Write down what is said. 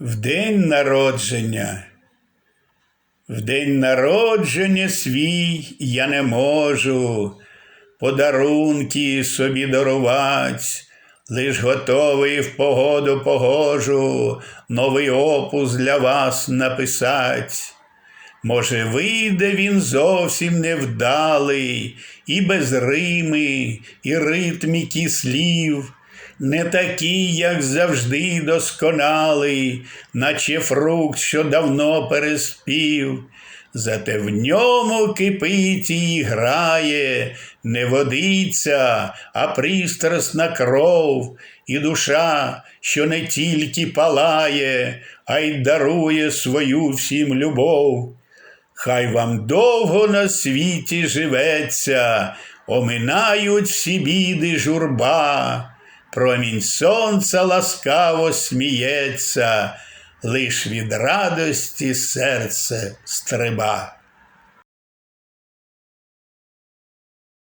В день народження. В день народження свій я не можу подарунки собі дарувать, лиш готовий в погоду погожу новий опус для вас написать. Може, вийде він зовсім невдалий, і без рими, і ритміки слів, не такий, як завжди досконалий, наче фрукт, що давно переспів. Зате в ньому кипить і грає не водиця, а пристрасна кров, і душа, що не тільки палає, а й дарує свою всім любов. Хай вам довго на світі живеться, оминають всі біди журба, промінь сонця ласкаво сміється, лиш від радості серце стриба.